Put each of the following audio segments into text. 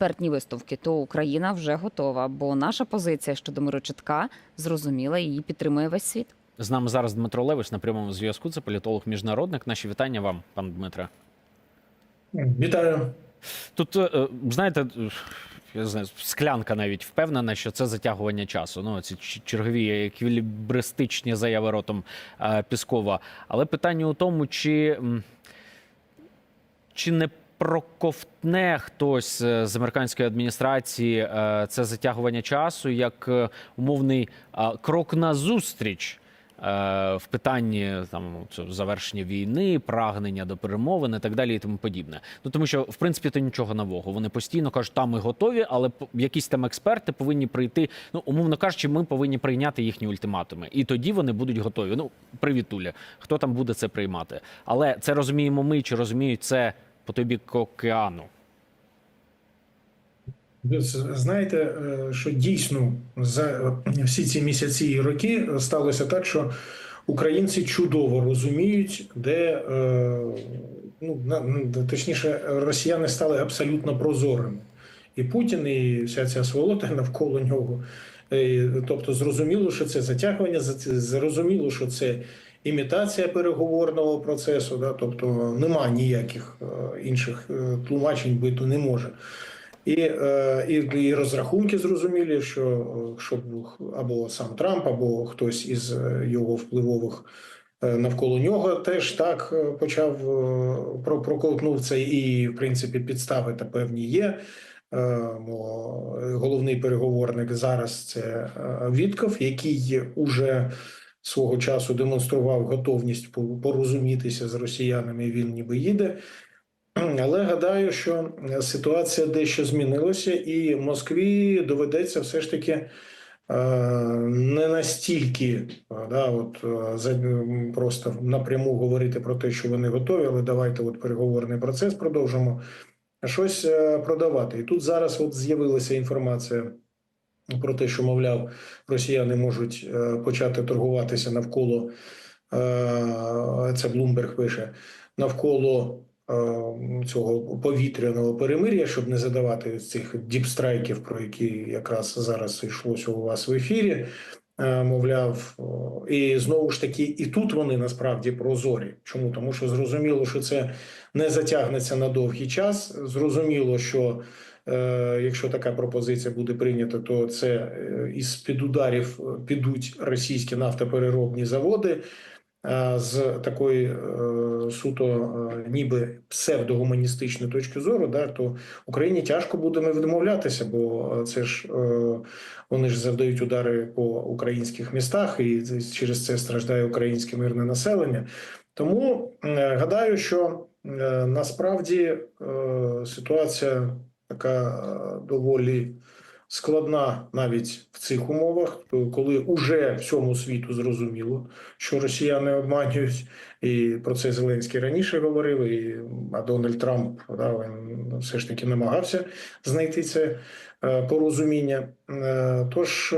експертні висновки, то Україна вже готова, бо наша позиція щодо миру чітка, зрозуміла, і її підтримує весь світ. З нами зараз Дмитро Левиш на прямому зв'язку. Це політолог міжнародник. Наші вітання вам, пан Дмитре. Вітаю. Тут е, знаєте, я знаю, склянка навіть впевнена, що це затягування часу. Ну ці чергові еквілібристичні заяви ротом е, Піскова. Але питання у тому, чи, чи не проковтне хтось е, з американської адміністрації е, це затягування часу як е, умовний крок назустріч в питанні там завершення війни, прагнення до перемовин і так далі, і тому подібне. Ну тому що в принципі то нічого нового. Вони постійно кажуть, там ми готові, але якісь там експерти повинні прийти. Ну умовно кажучи, ми повинні прийняти їхні ультиматуми, і тоді вони будуть готові. Ну привіт, Уля. Хто там буде це приймати? Але це розуміємо ми чи розуміють це по той бік океану. Знаєте, е, що дійсно за всі ці місяці і роки сталося так, що українці чудово розуміють, де е, ну ну, точніше, росіяни стали абсолютно прозорими. І Путін, і вся ця сволота навколо нього. Е, Тобто, зрозуміло, що це затягування, за- зрозуміло, що це імітація переговорного процесу. Да? Тобто нема ніяких е, інших е, тлумачень бити не може. І, е, і, і розрахунки зрозумілі, що щоб або сам Трамп, або хтось із його впливових навколо нього теж так почав проковтнув і в принципі підстави та певні є. Головний переговорник зараз це Вітков, який уже свого часу демонстрував готовність порозумітися з росіянами. Він ніби їде. Але гадаю, що ситуація дещо змінилася, і Москві доведеться все ж таки е, не настільки е, да, от, е, просто напряму говорити про те, що вони готові, але давайте от переговорний процес продовжимо, щось продавати. І тут зараз от з'явилася інформація про те, що, мовляв, росіяни можуть е, почати торгуватися навколо, е, це Блумберг пише, навколо е, цього повітряного перемир'я, щоб не задавати цих діпстрайків, про які якраз зараз йшлося у вас в ефірі. Мовляв, і знову ж таки, і тут вони насправді прозорі. Чому? Тому що зрозуміло, що це не затягнеться на довгий час. Зрозуміло, що якщо така пропозиція буде прийнята, то це е, із під ударів е, підуть російські нафтопереробні заводи. Е, з такої е, суто е, ніби псевдогуманістичної точки зору, да, то Україні тяжко буде не відмовлятися, бо е, це ж е, вони ж завдають удари по українських містах, і через це страждає українське мирне населення. Тому е, гадаю, що е, насправді е, ситуація така е, доволі складна навіть в цих умовах, коли уже всьому світу зрозуміло, що росіяни обманюють, і про це Зеленський раніше говорив, і а Дональд Трамп да, він все ж таки намагався знайти це е, порозуміння. Е, Тож,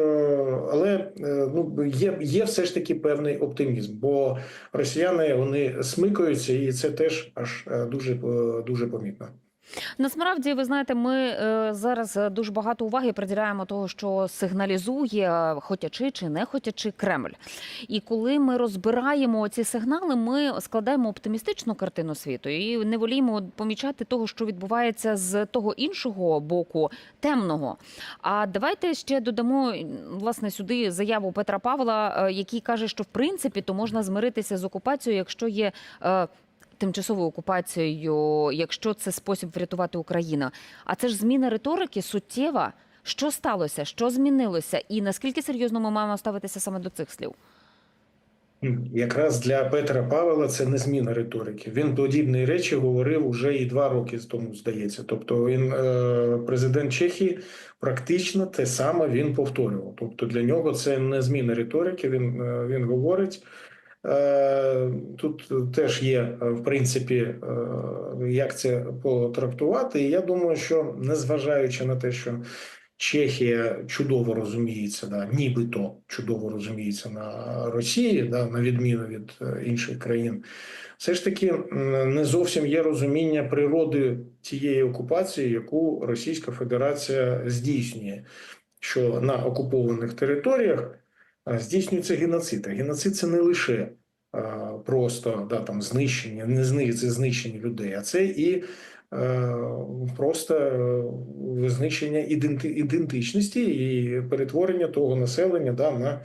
але ну є, є все ж таки певний оптимізм, бо росіяни вони смикаються, і це теж аж дуже дуже помітно. Насправді, ви знаєте, ми е, зараз е, дуже багато уваги приділяємо того, що сигналізує, хотячи чи не хотячи Кремль. І коли ми розбираємо ці сигнали, ми складаємо оптимістичну картину світу і не воліємо помічати того, що відбувається з того іншого боку темного. А давайте ще додамо власне сюди заяву Петра Павла, е, який каже, що в принципі то можна змиритися з окупацією, якщо є. Тимчасовою окупацією, якщо це спосіб врятувати Україну. А це ж зміна риторики суттєва. Що сталося? Що змінилося? І наскільки серйозно ми маємо ставитися саме до цих слів? Якраз для Петра Павела це не зміна риторики. Він подібні речі говорив уже і два роки тому, здається. Тобто, він е, президент Чехії практично те саме він повторював. Тобто для нього це не зміна риторики. Він, е, він говорить. Е, Тут теж є, е, в принципі, е, як це потрактувати. І я думаю, що незважаючи на те, що Чехія чудово розуміється, да, нібито чудово розуміється на Росії, да, на відміну від інших країн. Все ж таки не зовсім є розуміння природи цієї окупації, яку Російська Федерація здійснює, що на окупованих територіях здійснюється геноцид. А геноцид це не лише е, просто да, там, знищення, не це знищення людей, а це і е, просто е, знищення іденти, ідентичності і перетворення того населення да, на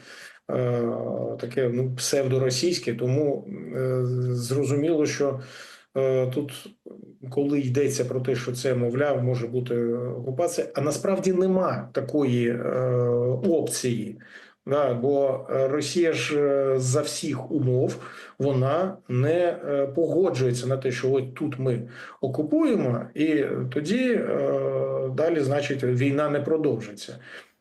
е, таке ну, псевдоросійське. Тому е, зрозуміло, що е, тут, коли йдеться про те, що це, мовляв, може бути окупація, а насправді нема такої е, опції. Да, бо е, Росія ж е, за всіх умов вона не е, погоджується на те, що от тут ми окупуємо, і тоді далі, значить, війна не продовжиться.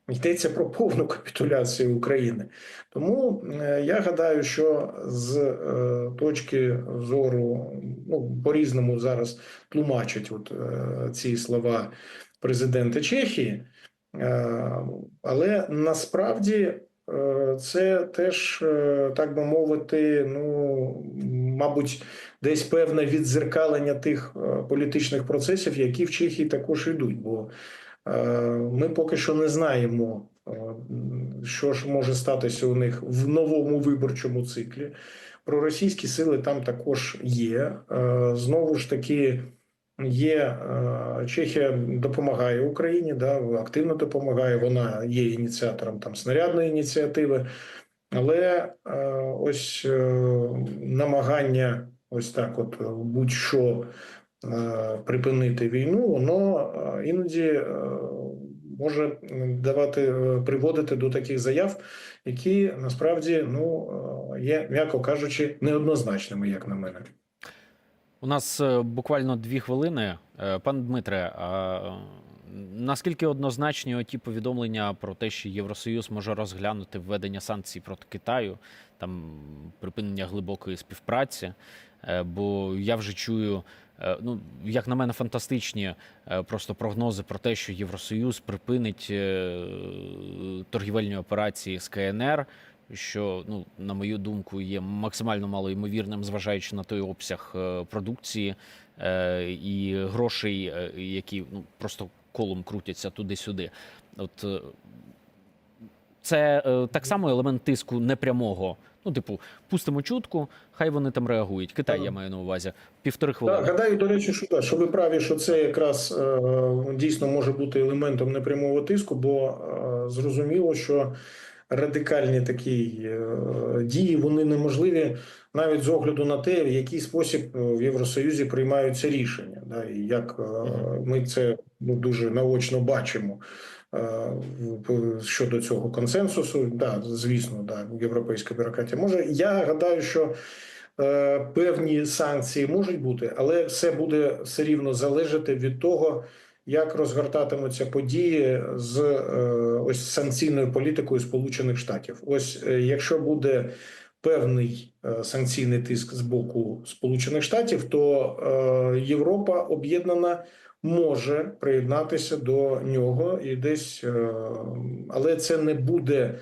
Йдеться про повну капітуляцію України. Тому я гадаю, що з точки зору, ну по-різному зараз тлумачать от ці слова президента Чехії, але насправді це теж, е, так би мовити, ну мабуть, десь певне віддзеркалення тих е, політичних процесів, які в Чехії також йдуть. Бо е, ми поки що не знаємо, е, що ж може статися у них в новому виборчому циклі. Проросійські сили там також є. Е, Знову ж таки, є е, Чехія допомагає Україні, да, активно допомагає. Вона є ініціатором там снарядної ініціативи, але е, ось е, намагання ось так, от будь-що припинити війну, воно іноді може давати приводити до таких заяв, які насправді ну є, м'яко кажучи, неоднозначними, як на мене. У нас е, буквально дві хвилини. Е, Пан Дмитре, наскільки однозначні оті повідомлення про те, що Євросоюз може розглянути введення санкцій проти Китаю, там припинення глибокої співпраці? Е, Бо я вже чую, ну як на мене, фантастичні просто прогнози про те, що Євросоюз припинить торгівельні операції з КНР. Що ну на мою думку є максимально малоймовірним, зважаючи на той обсяг е, продукції е, і грошей, е, які ну просто колом крутяться туди-сюди. От е, це е, так само елемент тиску непрямого. Ну, типу, пустимо чутку, хай вони там реагують. Китай, я маю на увазі. Півтори Так, гадаю, до речі, що, так, що ви праві, що це якраз е, дійсно може бути елементом непрямого тиску, бо е, зрозуміло, що радикальні такі е, дії вони неможливі навіть з огляду на те, в який спосіб е, в Євросоюзі приймаються рішення, да, і як е, ми це ну, дуже наочно бачимо. Щодо цього консенсусу, да, звісно, да, європейська бюрократія може. Я гадаю, що Е, Певні санкції можуть бути, але все буде все рівно залежати від того, як розгортатимуться події з е, ось санкційною політикою Сполучених Штатів. Ось е, якщо буде певний е, санкційний тиск з боку Сполучених Штатів, то Європа об'єднана може приєднатися до нього і десь, але це не буде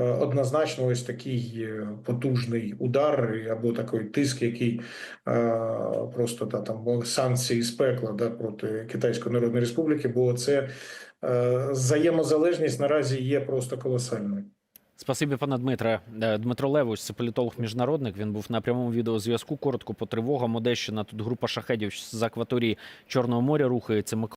однозначно ось такий е, потужний удар або такий тиск, який е, просто та там санкції з пекла да, проти Китайської Народної Республіки, бо це е, взаємозалежність наразі є просто колосальною. Спасибі, пане Дмитре. Е, Дмитро Левуш, це політолог міжнародник. Він був на прямому відеозв'язку. Коротко по тривогам. Одещина. Тут група шахедів з акваторії Чорного моря рухається.